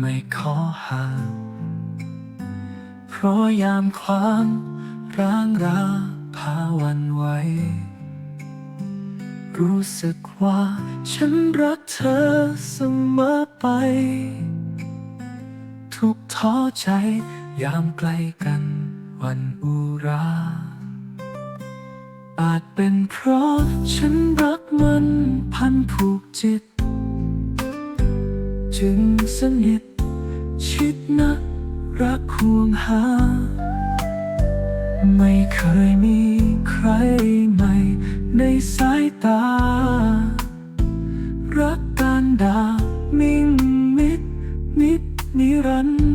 ไม่ขอห่าง เพราะยามความร้างราพาวันไหวรู้สึกว่าฉันรักเธอเสมอไป ทุกท้อใจยามใกล้กันวันอุรา อาจเป็นเพราะฉันรักมันพันผูกจิต จึงสนิทชิดนักรักห่วงหา ไม่เคยมีใครใหม่ในสายตา รักการดามิ่งมิดนิดนิรันต์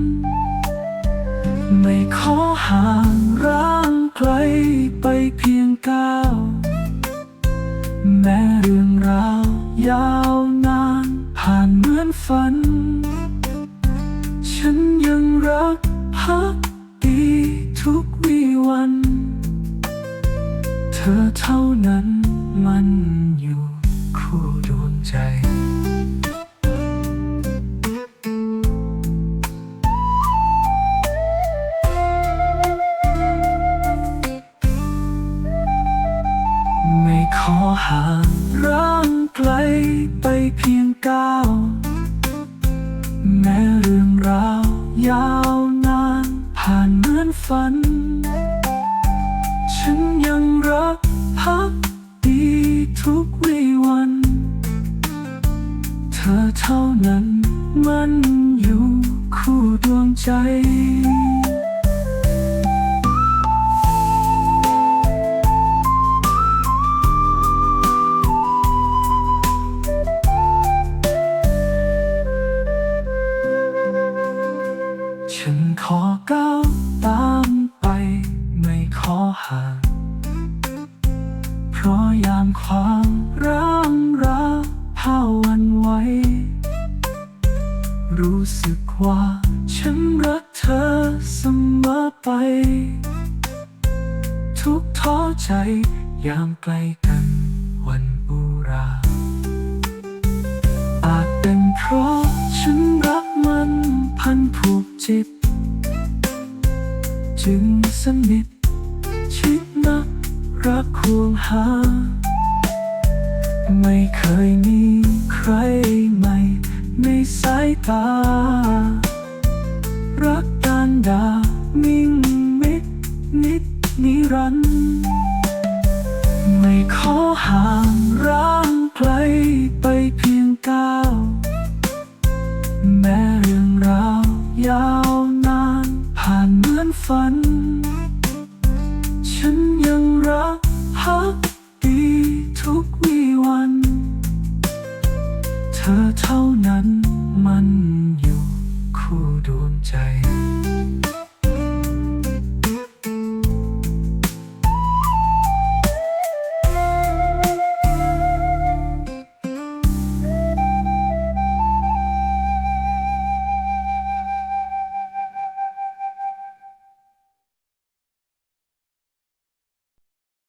ไม่ขอห่างร่างไก ฝัน ฉันยังรักพักดีทุกวีวัน เธอเท่านั้นมันอยู่คู่ดวงใจไม่ขอห่างร่างไกลไปเพียงก้าว แม้เรื่องราวยาวนานผ่านเหมือนฝัน ฉันยังรักพักดีทุกวีวัน เธอเท่านั้นมันอยู่คู่ดวงใจ ไป ทุกท้อใจยามใกล้กันวันอุรา อาจเป็นเพราะฉันรักมันพันผูกจิต จึงสนิทชิดนักรักห่วงหา ไม่เคยมีใครใหม่ในสายตา รักการดามิ่ รันไม่ขอห่างร่างไกลไปเพียงก้าวแม้เรื่องราวยาวนานผ่านเหมือนฝัน ฉันยังรักพักดีทุกวีวัน เธอเท่านั้นมันอยู่คู่ดวงใจ